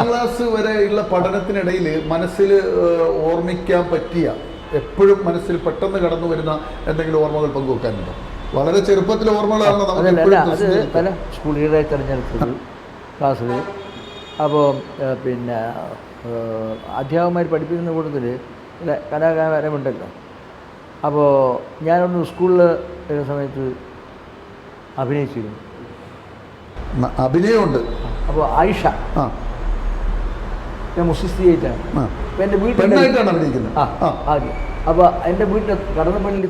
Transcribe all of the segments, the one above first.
പത്താം ക്ലാസ് വരെയുള്ള പഠനത്തിനിടയിൽ മനസ്സിൽ ഓർമ്മിക്കാൻ പറ്റിയ എപ്പോഴും മനസ്സിൽ പെട്ടെന്ന് കടന്നു വരുന്ന എന്തെങ്കിലും ഓർമ്മകൾ പങ്കുവെക്കാനുണ്ടോ? വളരെ ചെറുപ്പത്തിൽ ഓർമ്മകളാണ് നമുക്ക് പല സ്കൂൾ തിരഞ്ഞെടുത്തത് ക്ലാസ്സിൽ അപ്പോൾ പിന്നെ അധ്യാപകന്മാർ പഠിപ്പിക്കുന്ന കൂട്ടത്തിൽ ഇല്ല കലാകാരമുണ്ടല്ലോ അപ്പോൾ ഞാനൊന്ന് സ്കൂളിൽ വരുന്ന സമയത്ത് അഭിനയിച്ചിരുന്നു. അഭിനയമുണ്ട്. അപ്പോൾ ആയിഷ. ആ. ഞാൻ മുസ്ലിസ്ത്രീയായിട്ടാണ് അപ്പോൾ എന്റെ വീട്ടിൽ പെണ്ണായിട്ടാണ് അഭിനയിക്കുന്നത്. ആ ആദ്യം അപ്പോൾ എന്റെ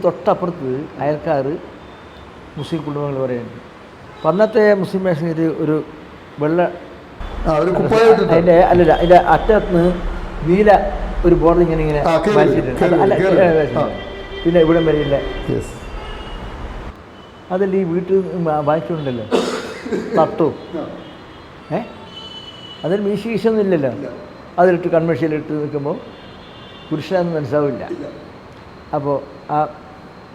തൊട്ടപ്പുറത്ത് അയൽക്കാർ മുസ്ലിം കുടുംബങ്ങൾ പറയുന്നുണ്ട് പന്നത്തെ അന്നത്തെ മുസ്ലിം ഇത് ഒരു വെള്ള അതിന്റെ അല്ലല്ല അതിന്റെ അറ്റത്ത് നീല ഒരു ബോർഡ് ഇങ്ങനെ ഇങ്ങനെ. പിന്നെ ഇവിടെ വരെയില്ല അതല്ല ഈ വീട്ടിൽ വായിച്ചിട്ടുണ്ടല്ലോ തട്ടു. ഏ? അതിൽ മീശീശൊന്നും ഇല്ലല്ലോ? അതിലിട്ട് കൺമേഴ്ഷ്യലിട്ട് നിൽക്കുമ്പോൾ പുരുഷനാണെന്ന് മനസ്സിലാവില്ല. അപ്പോൾ ആ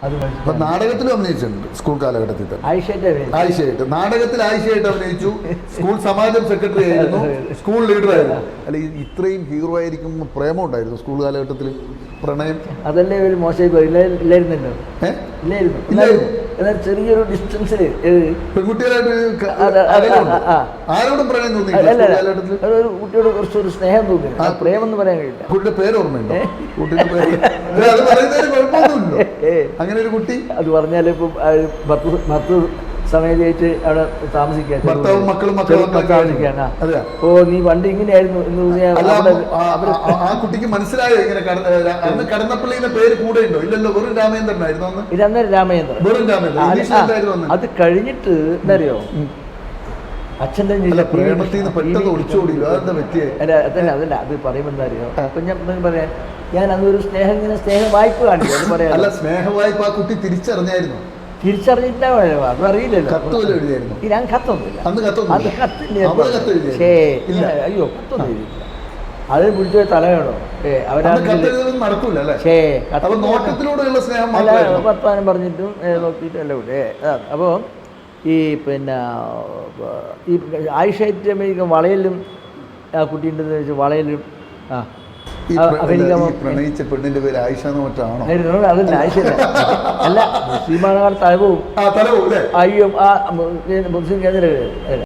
അത് അപ്പൊ അഭിനയിച്ചിട്ടുണ്ട് സ്കൂൾ കാലഘട്ടത്തിൽ തന്നെ. ആയിഷയായിട്ട് നാടകത്തിൽ ആയിഷയായിട്ട് അഭിനയിച്ചു. സ്കൂൾ സമാജം സെക്രട്ടറി ആയിരുന്നു. സ്കൂൾ ലീഡർ ആയിരുന്നു. അല്ല ഇത്രയും ഹീറോ ആയിരിക്കും പ്രേമം ഉണ്ടായിരുന്നു സ്കൂൾ കാലഘട്ടത്തിൽ. പ്രണയം. അതല്ലേ ഒരു മോശമായി പോയി? ഇല്ല- ഇല്ലായിരുന്നല്ലോ. ഇല്ലായിരുന്നു. ഇല്ലായിരുന്നു. എന്നാൽ ചെറിയൊരു ഡിസ്റ്റൻസിൽ ഒരു കുട്ടിയോട് കുറച്ചൊരു സ്നേഹം തോന്നി ആ. പ്രേമം എന്ന് പറയാൻ കഴിയില്ല. കുട്ടിയുടെ പേര്. ഓർമ്മയുണ്ടോ. അങ്ങനെ ഒരു കുട്ടി? അത് പറഞ്ഞാൽ ഇപ്പം ഭർത്ത് ഭർത്ത് സമയത്തേറ്റ് അവിടെ താമസിക്കാൻ ഭർത്താവും മക്കളും മക്കളും അതെയാ? ഓ നീ വണ്ടി ഇങ്ങനെയായിരുന്നു ആ- കുട്ടിക്ക് മനസ്സിലായോ ഇങ്ങനെ അന്ന് കടന്നപ്പള്ളിയുടെ പേര് കൂടെ ഉണ്ടോ ഇല്ലല്ലോ വെറും രാമേന്ദ്രനായിരുന്നു അന്ന്. ഇത് അന്നേരം രാമചന്ദ്രൻ. വെറും രാമേന്ദ്രൻ അത് കഴിഞ്ഞിട്ട് എന്തറിയോ അച്ഛന്റെ പ്രേമത്തിൽ നിന്ന് പെട്ടെന്ന് പറ്റിയേ? അല്ല അതല്ല അതല്ല. അത് പറയുമ്പോൾ എന്താ അറിയോ അപ്പൊ ഞാൻ പറയാം. ഞാൻ അന്നൊരു സ്നേഹം ഇങ്ങനെ സ്നേഹ വായ്പ അത് പറയാം സ്നേഹ വായ്പ ആ കുട്ടി തിരിച്ചറിഞ്ഞായിരുന്നു? തിരിച്ചറിഞ്ഞിട്ടാവല്ലോ അത് അറിയില്ലല്ലോ. ഞാൻ കത്തൊന്നുമില്ല. അത് കത്തില്ല. അയ്യോ കത്തൊന്നും എഴുതിയില്ല അത് പിടിച്ചു തലയാണോ വർത്തമാനം പറഞ്ഞിട്ടും നോക്കിയിട്ടും എല്ലാം കൂടെ അപ്പോൾ ഈ പിന്നെ ഈ ആയിഷായിട്ട് വളയിലും ആ വളയിലും ആ ഈ പ്രണയിച്ച പെണ്ണിന്റെ പേര് ആയിഷ എന്ന് മറ്റാണോ. അതല്ല ആയിഷല്ല അല്ല. മുസ്ലിമാണ് തലവും? അയ്യോ ആ മുസ്ലിം കേന്ദ്ര